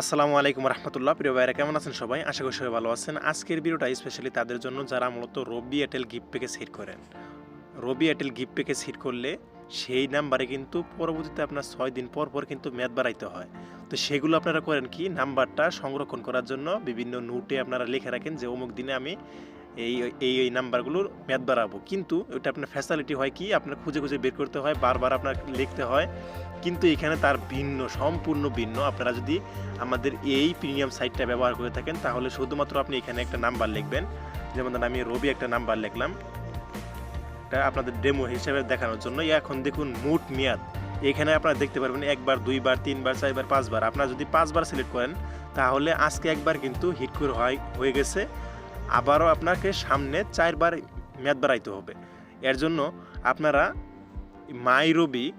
আসসালামু আলাইকুম রহমতুল্লাহ। প্রিয় ভাইরা কেমন আছেন সবাই? আশা করি সবাই ভালো আছেন। আজকের ভিডিওটা স্পেশালি তাদের জন্য যারা মূলত Robi Airtel gift package hit করেন। Robi Airtel gift package hit করলে সেই নাম্বারে কিন্তু পরবর্তীতে আপনার ছয় দিন পর পর কিন্তু মেয়াদ বাড়াইতে হয়। তো সেগুলো আপনারা করেন কি? নাম্বারটা সংরক্ষণ করার জন্য বিভিন্ন নোটে আপনারা লিখে রাখেন যে অমুক দিনে আমি এই এই এই নাম্বারগুলোর মেয়াদ বাড়াবো। কিন্তু ওটা আপনার ফ্যাসিলিটি হয় কি? আপনার খুঁজে খুঁজে বের করতে হয়, বারবার আপনার লিখতে হয়। কিন্তু এখানে তার ভিন্ন, সম্পূর্ণ ভিন্ন। আপনারা যদি আমাদের এই প্রিমিয়াম সাইটটা ব্যবহার করে থাকেন, তাহলে শুধুমাত্র আপনি এখানে একটা নাম্বার লিখবেন। যেমন ধরুন আমি রবি একটা নাম্বার লিখলাম। এটা আপনাদের ডেমো হিসেবে দেখানোর জন্য এখন দেখুন, মোট মেয়াদ। এখানে আপনারা দেখতে পারবেন, একবার, দুইবার, তিনবার, চারবার, পাঁচবার। আপনারা যদি পাঁচবার সিলেক্ট করেন, তাহলে আজকে একবার কিন্তু হিট করে হয়, হয়ে গেছে। আবারও আপনাকে সামনে চারবার মেয়াদ বাড়াইতে হবে। এর জন্য আপনারা মাই রবি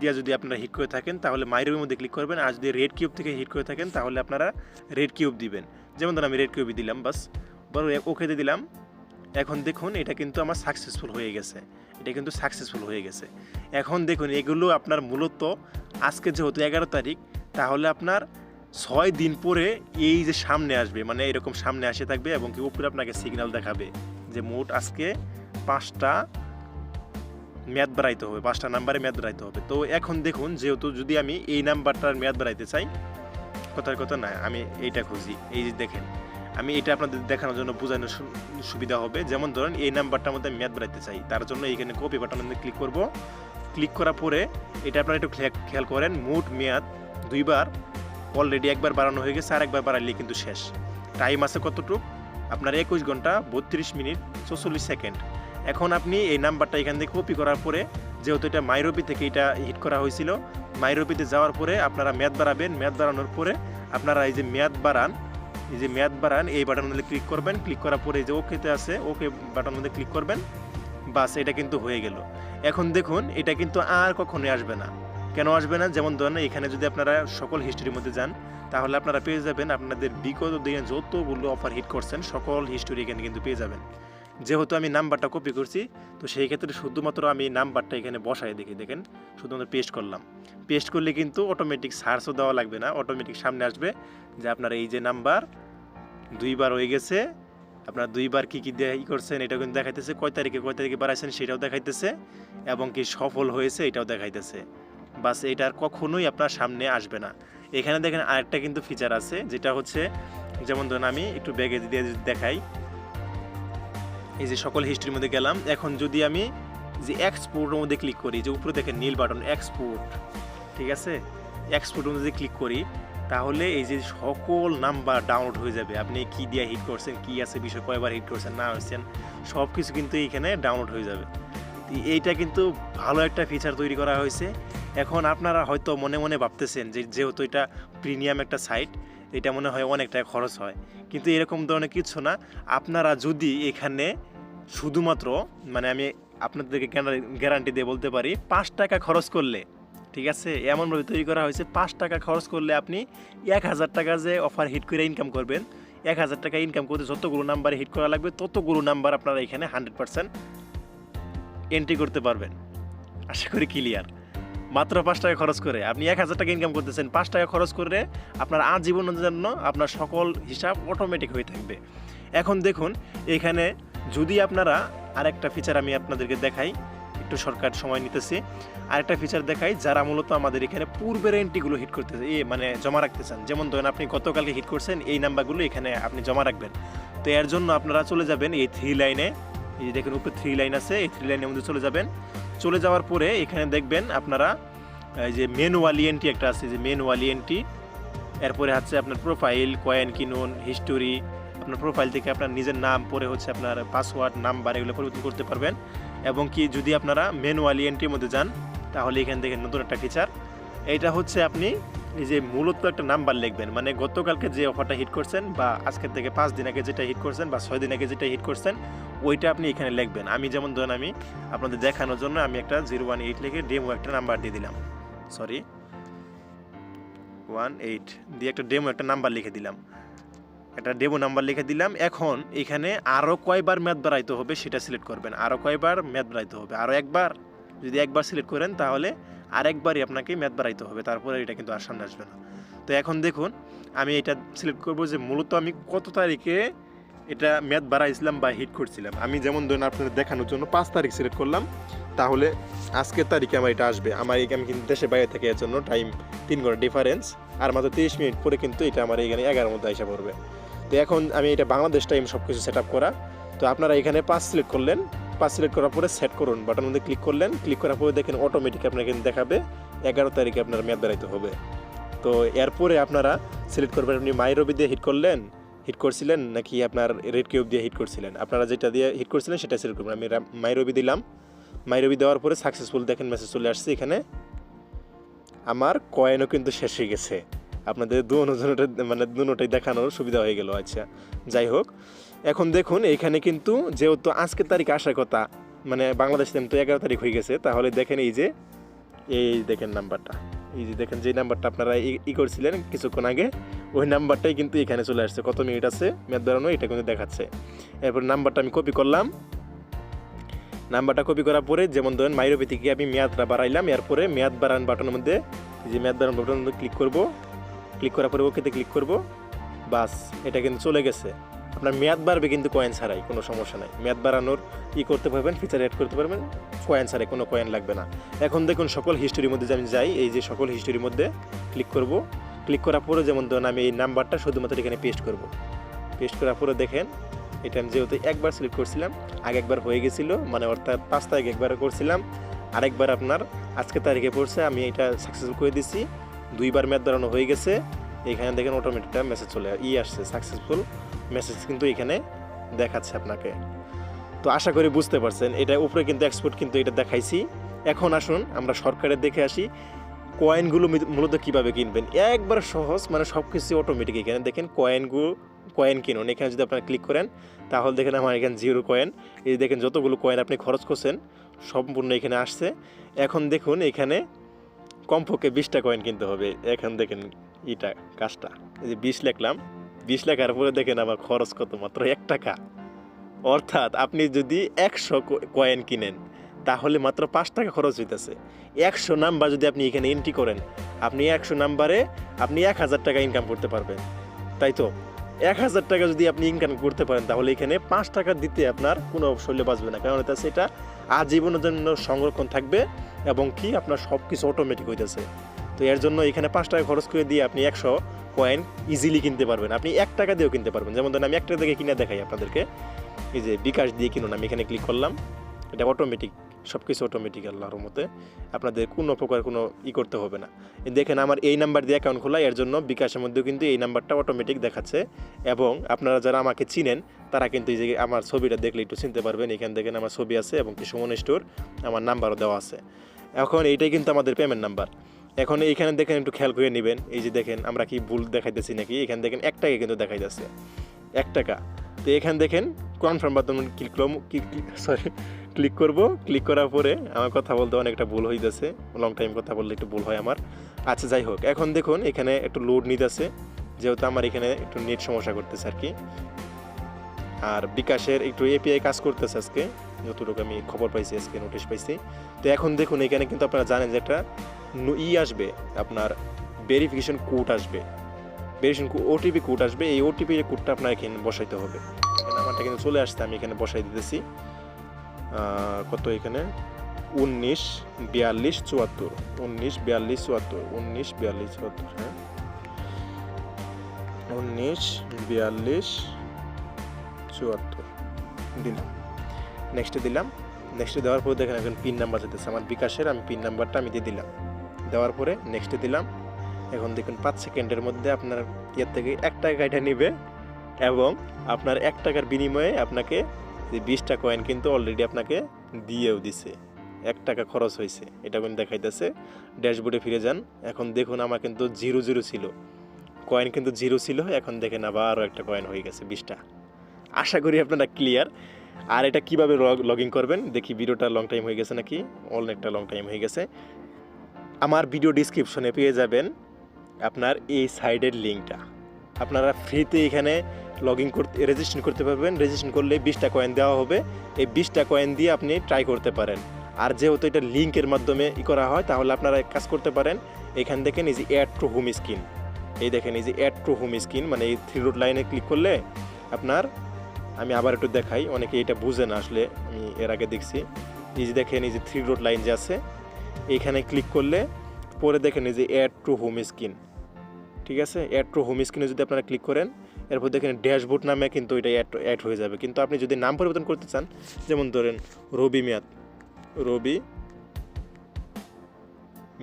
দিয়ে যদি আপনারা হিট করে থাকেন, তাহলে মাই রবির মধ্যে ক্লিক করবেন আর যদি রেড কিউব থেকে হিট করে থাকেন, তাহলে আপনারা রেড কিউব দিবেন। যেমন ধরুন আমি রেড কিউবই দিলাম, বাস। বড় ওকেতে দিলাম। এখন দেখুন, এটা কিন্তু আমার সাকসেসফুল হয়ে গেছে। এটা কিন্তু সাকসেসফুল হয়ে গেছে। এখন দেখুন, এগুলো আপনার মূলত আজকে যেহেতু এগারো তারিখ, তাহলে আপনার ছয় দিন পরে এই যে সামনে আসবে মানে এরকম সামনে আসে থাকবে এবং কি উপরে আপনাকে সিগন্যাল দেখাবে যে মোট আজকে পাঁচটা মেয়াদ বাড়াইতে হবে, পাঁচটা নাম্বারে মেয়াদ বাড়াইতে হবে। তো এখন দেখুন, যেহেতু যদি আমি এই নাম্বারটার মেয়াদ বাড়াইতে চাই, কথার কথা না আমি এইটা খুঁজি, এই যে দেখেন, আমি এটা আপনাদের দেখানোর জন্য বোঝানোর সুবিধা হবে। যেমন ধরেন, এই নাম্বারটার মধ্যে আমি মেয়াদ বাড়াইতে চাই, তার জন্য এইখানে কপি বাটনের মধ্যে ক্লিক করব। ক্লিক করার পরে এটা আপনারা একটু খেয়াল করেন, মোট মেয়াদ দুইবার অলরেডি একবার বাড়ানো হয়ে গেছে আর একবার বাড়াইলে কিন্তু শেষ। টাইম আছে কতটুকু? আপনার একুশ ঘণ্টা, বত্রিশ মিনিট, চৌচল্লিশ সেকেন্ড। এখন আপনি এই নাম্বারটা এখান থেকে কপি করার পরে, যেহেতু এটা মাইরপি থেকে এটা হিট করা হয়েছিল, মাইরপিতে যাওয়ার পরে আপনারা মেয়াদ বাড়াবেন। মেয়াদ বাড়ানোর পরে আপনারা এই যে মেয়াদ বাড়ান, এই যে মেয়াদ বাড়ান, এই বাটনের মধ্যে ক্লিক করবেন। ক্লিক করার পরে এই যে ওকেতে আছে ওকে বাটনের মধ্যে ক্লিক করবেন। বাস, এটা কিন্তু হয়ে গেল। এখন দেখুন, এটা কিন্তু আর কখনোই আসবে না। কেন আসবে না? যেমন ধরেন এখানে যদি আপনারা সকল হিস্ট্রির মধ্যে যান, তাহলে আপনারা পেয়ে যাবেন আপনাদের বিগত দিনে যতগুলো অফার হিট করছেন, সকল হিস্টোরি এখানে কিন্তু পেয়ে যাবেন। যেহেতু আমি নাম্বারটা কপি করছি, তো সেই ক্ষেত্রে শুধুমাত্র আমি নাম্বারটা এখানে বসাই দেখি, দেখেন, শুধুমাত্র পেস্ট করলাম। পেস্ট করলে কিন্তু অটোমেটিক সার্চও দেওয়া লাগবে না অটোমেটিক সামনে আসবে যে আপনার এই যে নাম্বার দুইবার হয়ে গেছে, আপনার দুইবার কি কী দিয়ে করছেন, এটাও কিন্তু দেখাইতেছে, কয় তারিখে কয় তারিখে বাড়াইছেন সেটাও দেখাইতেছে এবং কি সফল হয়েছে, এটাও দেখাইতেছে। বাস এটা আর কখনোই আপনার সামনে আসবে না। এখানে দেখেন আরেকটা কিন্তু ফিচার আছে, যেটা হচ্ছে, যেমন ধরুন আমি একটু ব্যাগে দিয়ে দেখাই। এই যে সকল হিস্ট্রির মধ্যে গেলাম, এখন যদি আমি যে এক্সপোর্টের মধ্যে ক্লিক করি, যে উপরে দেখেন নীল বাটন এক্সপোর্ট ঠিক আছে? এক্সপোর্টের মধ্যে ক্লিক করি, তাহলে এই যে সকল নাম্বার ডাউনলোড হয়ে যাবে। আপনি কি দিয়ে হিট করছেন, কি আছে, বিষয় কয়বার হিট করছেন, না হচ্ছেন সব কিছু কিন্তু এইখানে ডাউনলোড হয়ে যাবে। এইটা কিন্তু ভালো একটা ফিচার তৈরি করা হয়েছে। এখন আপনারা হয়তো মনে মনে ভাবতেছেন যে যেহেতু এটা প্রিমিয়াম একটা সাইট, এটা মনে হয় অনেকটা খরচ হয়। কিন্তু এরকম ধরনের কিছু না। আপনারা যদি এখানে শুধুমাত্র মানে আমি আপনাদেরকে গ্যারান্টি দিয়ে বলতে পারি, পাঁচ টাকা খরচ করলে, ঠিক আছে? এমনভাবে তৈরি করা হয়েছে, পাঁচ টাকা খরচ করলে আপনি এক হাজার টাকা যে অফার হিট করে ইনকাম করবেন, এক হাজার টাকা ইনকাম করতে যতগুলো নাম্বারে হিট করা লাগবে, ততগুলো নাম্বার আপনারা এখানে হান্ড্রেড পার্সেন্ট এন্ট্রি করতে পারবেন। আশা করি ক্লিয়ার মাত্র পাঁচ টাকা খরচ করে। আপনি এক হাজার টাকা ইনকাম করতেছেন, পাঁচ টাকা খরচ করে আপনার আজীবনের জন্য আপনার সকল হিসাব অটোমেটিক হয়ে থাকবে। এখন দেখুন, এখানে যদি আপনারা আরেকটা ফিচার আমি আপনাদেরকে দেখাই, একটু সরকার সময় নিতেছি। আরেকটা ফিচার দেখাই, যারা মূলত আমাদের এখানে পূর্বের এন্ট্রিগুলো হিট করতেছে এ মানে জমা রাখতে চান। যেমন ধরেন আপনি গতকালকে হিট করছেন, এই নাম্বারগুলো এখানে আপনি জমা রাখবেন। তো এর জন্য আপনারা চলে যাবেন এই থ্রি লাইনে এই দেখেন, উপরে থ্রি লাইন আছে, এই থ্রি লাইনের মধ্যে চলে যাবেন। চলে যাওয়ার পরে এখানে দেখবেন আপনারা, এই যে মেন ওয়ালি এন্ট্রি একটা আছে, যে মেন ওয়ালি এন্ট্রি এরপরে হচ্ছে আপনার প্রোফাইল কয়েন, কিনুন হিস্টোরি আপনার প্রোফাইল থেকে আপনার নিজের নাম, পরে হচ্ছে আপনার পাসওয়ার্ড নাম্বার এগুলো পরিবর্তন করতে পারবেন। এবং কি যদি আপনারা মেন এন্ট্রির মধ্যে যান, তাহলে এখান থেকে নতুন একটা ফিচার এইটা হচ্ছে আপনি এই যে মূলত একটা নাম্বার লিখবেন মানে গতকালকে যে অফারটা হিট করছেন বা আজকের থেকে পাঁচ দিন আগে যেটা হিট করছেন বা ছয় দিন আগে যেটা হিট করছেন ওইটা আপনি এখানে লিখবেন। আমি যেমন ধরেন আমি আপনাদের দেখানোর জন্য আমি একটা জিরো ওয়ান এইট লিখে ডেমো একটা নাম্বার দিয়ে দিলাম। সরি। ওয়ান এইট দিয়ে একটা ডেমো একটা নাম্বার লিখে দিলাম। একটা ডেমো নাম্বার লিখে দিলাম। এখন এখানে আরও কয়বার ম্যাথ বাড়াইতে হবে সেটা সিলেক্ট করবেন। আরও কয়বার ম্যাথ বাড়াইতে হবে। আরও একবার। যদি একবার সিলেক্ট করেন তাহলে আরেকবারই আপনাকে ম্যাথ বাড়াইতে হবে। তারপরে এটা কিন্তু আর সামনে আসবে না। তো এখন দেখুন, আমি এটা সিলেক্ট করব যে মূলত আমি কত তারিখে এটা ম্যাথ বাড়াইছিলাম বা হিট করছিলাম। আমি যেমন ধরুন আপনাদের দেখানোর জন্য পাঁচ তারিখ সিলেক্ট করলাম, তাহলে আজকের তারিখে আমার এটা আসবে। আমার এই আমি কিন্তু দেশে বাইরে থেকে এর জন্য টাইম তিন ঘণ্টা ডিফারেন্স আর মাত্র তিরিশ মিনিট পরে কিন্তু এটা আমার এখানে এগারোর মধ্যে এসে পড়বে। তো এখন আমি এটা বাংলাদেশ টাইম সব কিছু সেট আপ করা। তো আপনারা এখানে পাঁচ সিলেক্ট করলেন। পাঁচ সিলেক্ট করার পরে সেট করুন। বাটন মধ্যে ক্লিক করলেন। ক্লিক করার পরে দেখেন অটোমেটিক আপনার কিন্তু দেখাবে এগারো তারিখে আপনার ম্যাথ বেড়াইতে হবে। তো এরপরে আপনারা সিলেক্ট করবেন, আপনি মাই রবি দিয়ে হিট করলেন। হিট করছিলেন নাকি আপনার রেড কিউব দিয়ে হিট করছিলেন? আপনারা যেটা দিয়ে হিট করছিলেন সেটা সিলেক্ট করবেন আমি রা- মাই রবি দিলাম। মাইরবি দেওয়ার পরে সাকসেসফুল দেখেন মেসেজ চলে আসছে এখানে। আমার কয়েনও কিন্তু শেষ হয়ে গেছে। আপনাদের দুজনটা মানে দুটোটাই দেখানোর সুবিধা হয়ে গেল। আচ্ছা যাই হোক। এখন দেখুন, এখানে কিন্তু যেহেতু আজকের তারিখ আসার কথা মানে বাংলাদেশ তো এগারো তারিখ হয়ে গেছে, তাহলে দেখেন এই যে, এই দেখেন নাম্বারটা এই যে দেখেন, যে নাম্বারটা আপনারা ই- করছিলেন কিছুক্ষণ আগে, ওই নাম্বারটাই কিন্তু এখানে চলে আসছে। কত মিনিট আছে? ম্যাথ বেরোনো এটা কিন্তু দেখাচ্ছে। এরপর নাম্বারটা আমি কপি করলাম। নাম্বারটা কপি করার পরে, যেমন ধরেন মাইরোপি থেকে আমি মেয়াদটা বাড়াইলাম, এরপরে মেয়াদ বাড়ান বাটনের মধ্যে যে মেয়াদ বাড়ান বাটনের মধ্যে ক্লিক করব। ক্লিক করার পরে ওকেতে ক্লিক করব। বাস, এটা কিন্তু চলে গেছে। আপনার মেয়াদ বাড়বে কিন্তু কয়েন ছাড়াই, কোনো সমস্যা নাই। মেয়াদ বাড়ানোর ই করতে পারবেন ফিচার অ্যাড করতে পারবেন কয়েন ছাড়াই কোনো কয়েন লাগবে না। এখন দেখুন সকল হিস্টোরির মধ্যে যে আমি যাই, এই যে সকল হিস্টোরির মধ্যে ক্লিক করব। ক্লিক করার পরে যেমন ধরুন আমি এই নাম্বারটা শুধুমাত্র এখানে পেস্ট করব। পেস্ট করার পরে দেখেন, এটা আমি যেহেতু একবার সিলেক্ট করছিলাম, আগে একবার হয়ে গেছিল মানে অর্থাৎ পাঁচ তারিখ একবার করছিলাম, আরেকবার আপনার আজকে তারিখে পড়ছে, আমি এটা সাকসেসফুল করে দিছি, দুইবার ম্যাথ বাড়ানো হয়ে গেছে, এখানে দেখেন অটোমেটিকটা মেসেজ চলে, ই আসছে সাকসেসফুল মেসেজ কিন্তু এখানে দেখাচ্ছে আপনাকে। তো আশা করি বুঝতে পারছেন, এটা উপরে কিন্তু এক্সপোর্ট কিন্তু এটা দেখাইছি। এখন আসুন, আমরা সরকারের দেখে আসি কয়েনগুলো মূলত কীভাবে কিনবেন। একবার সহজ মানে সব কিছু অটোমেটিক এখানে। দেখেন কয়েনগুলো কয়েন কিনুন। এখানে যদি আপনারা ক্লিক করেন, তাহলে দেখেন আমার এখানে জিরো কয়েন এই দেখেন, যতগুলো কয়েন আপনি খরচ করছেন, সম্পূর্ণ এখানে আসছে। এখন দেখুন, এখানে কমপক্ষে বিশটা কয়েন কিনতে হবে। এখন দেখেন এটা কাজটা। এই যে বিশ লিখলাম। বিশ লেখার পরে দেখেন আমার খরচ কত মাত্র? এক টাকা। অর্থাৎ আপনি যদি একশো কয়েন কিনেন, তাহলে মাত্র পাঁচ টাকা খরচ হইতেছে। একশো নাম্বার যদি আপনি এখানে এন্ট্রি করেন, আপনি একশো নাম্বারে আপনি এক হাজার টাকা ইনকাম করতে পারবেন। তাই তো? এক হাজার টাকা যদি আপনি ইনকাম করতে পারেন, তাহলে এখানে পাঁচ টাকা দিতে আপনার কোনো শৈল্য বাঁচবে না। কারণ এটা সেটা আজীবনের জন্য সংরক্ষণ থাকবে এবং কি আপনার সব কিছু অটোমেটিক হইতেছে। তো এর জন্য এখানে পাঁচ টাকা খরচ করে দিয়ে আপনি একশো কয়েন ইজিলি কিনতে পারবেন। আপনি এক টাকা দিয়েও কিনতে পারবেন। যেমন ধরেন আমি একটা থেকে কিনে দেখাই আপনাদেরকে। এই যে বিকাশ দিয়ে কিনুন, আমি এখানে ক্লিক করলাম। এটা অটোমেটিক সব কিছু অটোমেটিক আল্লাহর মতে আপনাদের কোনো প্রকার কোনো ই করতে হবে না। দেখেন আমার এই নাম্বার দিয়ে অ্যাকাউন্ট খোলা এর জন্য বিকাশের মধ্যেও কিন্তু এই নাম্বারটা অটোমেটিক দেখাচ্ছে। এবং আপনারা যারা আমাকে চিনেন, তারা কিন্তু এই যে আমার ছবিটা দেখলে একটু চিনতে পারবেন। এখানে দেখেন আমার ছবি আছে এবং কি সুমন স্টোর আমার নাম্বারও দেওয়া আছে। এখন এইটাই কিন্তু আমাদের পেমেন্ট নাম্বার এখন এইখানে দেখেন একটু খেয়াল করে নেবেন। এই যে দেখেন, আমরা কি ভুল দেখাইতেছি নাকি? এখানে দেখেন এক টাকা কিন্তু দেখাইতেছে। এক টাকা। তো এখানে দেখেন কনফার্ম বাটন ক্লিক করব সরি ক্লিক করব। ক্লিক করার পরে আমার কথা বলতে অনেকটা ভুল হয়ে হইতেছে। লং টাইম কথা বললে একটু ভুল হয় আমার। আচ্ছা যাই হোক, এখন দেখুন, এখানে একটু লোড নিতেছে। যেহেতু আমার এখানে একটু নেট সমস্যা করতেছে আর কি। আর বিকাশের একটু এপিআই কাজ করতেছে আজকে। যতটুকু আমি খবর পাইছি আজকে নোটিশ পাইছি। তো এখন দেখুন, এখানে কিন্তু আপনারা জানেন যে একটা ই আসবে, আপনার ভেরিফিকেশন কোড আসবে ভেরিফিকেশন ওটিপি কোড আসবে, এই ওটিপি কোডটা আপনার এখানে বসাইতে হবে। আমারটা কিন্তু চলে আসছে, আমি এখানে বসাই দিতেছি। কত এখানে? উনিশ, বিয়াল্লিশ, চুয়াত্তর। উনিশ, বিয়াল্লিশ, চুয়াত্তর। উনিশ, বিয়াল্লিশ, চুয়াত্তর হ্যাঁ। উনিশ, বিয়াল্লিশ, চুয়াত্তর। দিলাম। নেক্সটে দিলাম। নেক্সটে দেওয়ার পরে দেখেন, এখন পিন নাম্বার যেতেছে। আমার বিকাশের, আমি পিন নাম্বারটা আমি দিয়ে দিলাম। দেওয়ার পরে নেক্সটে দিলাম। এখন দেখুন পাঁচ সেকেন্ডের মধ্যে আপনার ইয়ের থেকে এক টাকা এটা নিবে এবং আপনার এক টাকার বিনিময়ে আপনাকে যে বিশটা কয়েন কিন্তু অলরেডি আপনাকে দিয়েও দিছে। এক টাকা খরচ হয়েছে, এটা কিন্তু দেখাইতেছে। ড্যাশবোর্ডে ফিরে যান। এখন দেখুন আমার কিন্তু জিরো জিরো ছিল। কয়েন কিন্তু জিরো ছিল, এখন দেখেন আবার আরও একটা কয়েন হয়ে গেছে বিশটা। আশা করি আপনারা ক্লিয়ার আর এটা কীভাবে লগ ইন করবেন? দেখি ভিডিওটা লং টাইম হয়ে গেছে নাকি? অনেকটা লং টাইম হয়ে গেছে। আমার ভিডিও ডিসক্রিপশনে পেয়ে যাবেন আপনার এই সাইডের লিঙ্কটা আপনারা ফ্রিতে এখানে লগ ইন করতে রেজিস্ট্রেশন করতে পারবেন। রেজিস্ট্রেশন করলে বিশটা কয়েন দেওয়া হবে। এই বিশটা কয়েন দিয়ে আপনি ট্রাই করতে পারেন। আর যেহেতু এটা লিঙ্কের মাধ্যমে ই করা হয়, তাহলে আপনারা এক কাজ করতে পারেন। এখান থেকে নিজে অ্যাড টু হোম স্ক্রিন এই দেখেন, এই যে অ্যাড টু হোম স্ক্রিন মানে এই থ্রি রোড লাইনে ক্লিক করলে আপনার, আমি আবার একটু দেখাই, অনেকে এটা বুঝে না, আসলে আমি এর আগে দেখছি। এই যে দেখেন, এই যে থ্রি রোড লাইন যে আছে এইখানে ক্লিক করলে পরে দেখেন এই যে অ্যাড টু হোম স্ক্রিন ঠিক আছে? অ্যাড টু হোম স্ক্রিনে যদি আপনারা ক্লিক করেন, এরপর দেখেন ড্যাশবোর্ড নামে কিন্তু এটা অ্যাড অ্যাড হয়ে যাবে। কিন্তু আপনি যদি নাম পরিবর্তন করতে চান, যেমন ধরেন রবি মিয়াদ রবি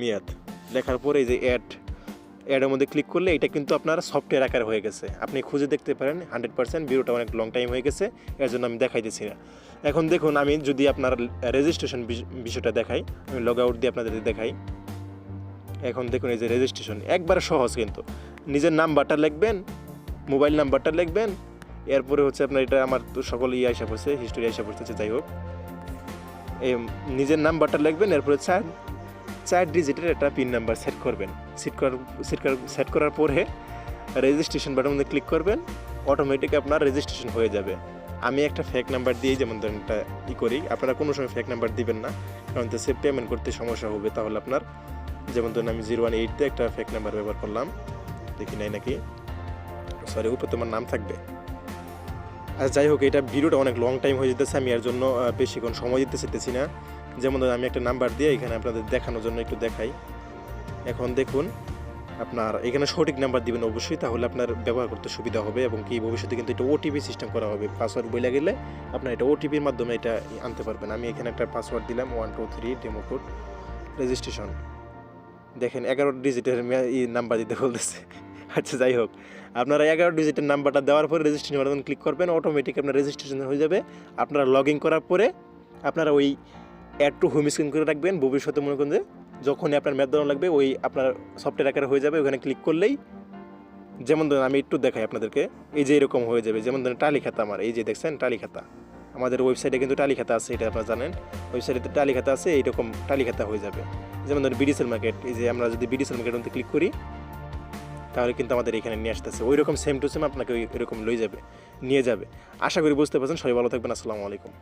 মিয়াদ, লেখার পরে এই যে অ্যাড অ্যাডের মধ্যে ক্লিক করলে এটা কিন্তু আপনার সফটওয়্যার আকারে হয়ে গেছে। আপনি খুঁজে দেখতে পারেন হান্ড্রেড পার্সেন্ট ভিডিওটা অনেক লং টাইম হয়ে গেছে, এর জন্য আমি দেখাইতেছি না। এখন দেখুন, আমি যদি আপনার রেজিস্ট্রেশন বিষয়টা দেখাই, আমি লগ আউট দিয়ে আপনাদের দেখাই। এখন দেখুন এই যে রেজিস্ট্রেশন একবার সহজ কিন্তু। নিজের নাম্বারটা লিখবেন মোবাইল নাম্বারটা লিখবেন, এরপরে হচ্ছে আপনার এটা আমার তো সকল ইয়ে আসা পড়ছে হিস্টোরি আসা পড়তেছে, যাই হোক। এই, নিজের নাম্বারটা লিখবেন, এরপরে চার চার ডিজিটের একটা পিন নাম্বার সেট করবেন। সেট করার সেট সেট করার পরে রেজিস্ট্রেশন বাটন ক্লিক করবেন অটোমেটিক আপনার রেজিস্ট্রেশন হয়ে যাবে। আমি একটা ফেক নাম্বার দিয়েই যেমন ধরেন একটা ই করি, আপনারা কোনো সময় ফেক নাম্বার দিবেন না, কারণ তো সে পেমেন্ট করতে সমস্যা হবে, তাহলে আপনার যেমন ধরুন আমি জিরো ওয়ান এইটতে একটা ফেক নাম্বার ব্যবহার করলাম, দেখি নাই নাকি? সরি উপরে তোমার নাম থাকবে। আর যাই হোক, এটা ভিডিওটা অনেক লং টাইম হয়ে যেতেছে, আমি এর জন্য বেশিক্ষণ সময় দিতে চাইতেছি না। যেমন ধরুন আমি একটা নাম্বার দিয়ে এখানে আপনাদের দেখানোর জন্য একটু দেখাই। এখন দেখুন, আপনার এখানে সঠিক নাম্বার দিবেন অবশ্যই, তাহলে আপনার ব্যবহার করতে সুবিধা হবে এবং কি ভবিষ্যতে কিন্তু এটা ওটিপি সিস্টেম করা হবে। পাসওয়ার্ড বইলে গেলে আপনার এটা ওটিপির মাধ্যমে এটা আনতে পারবেন। আমি এখানে একটা পাসওয়ার্ড দিলাম one two three demo code registration দেখেন, এগারো ডিজিটের নাম্বার দিতে বলতেছে। আচ্ছা যাই হোক। আপনারা এগারো ডিজিটের নাম্বারটা দেওয়ার পরে রেজিস্ট্রেশন বাটন ক্লিক করবেন অটোমেটিক আপনার রেজিস্ট্রেশন হয়ে যাবে। আপনারা লগ ইন করার পরে আপনারা ওই অ্যাড টু হোম স্ক্রিন করে রাখবেন। ভবিষ্যতে মনে করেন যে যখনই আপনার ম্যাথ দেওয়া লাগবে, ওই আপনার সফটওয়্যার আকারে হয়ে যাবে। ওখানে ক্লিক করলেই যেমন ধরেন আমি একটু দেখাই আপনাদেরকে। এই যে এরকম হয়ে যাবে। যেমন ধরুন টালি খাতা আমার। এই যে দেখছেন টালি খাতা আমাদের ওয়েবসাইটে কিন্তু টালি খাতা আছে, এটা আপনারা জানেন। ওয়েবসাইটে টালি খাতা আছে, এইরকম টালি খাতা হয়ে যাবে। যেমন ধরুন বিডিসেল মার্কেট এই যে আমরা যদি বিডিসেল মার্কেট মধ্যে ক্লিক করি, তাহলে কিন্তু আমাদের এখানে নিয়ে আসতেছে। ওই রকম সেম টু সেম আপনাকে ওই- এরকম লয়ে যাবে, নিয়ে যাবে। আশা করি বুঝতে পারছেন। সবাই ভালো থাকবেন। আসসালামু আলাইকুম।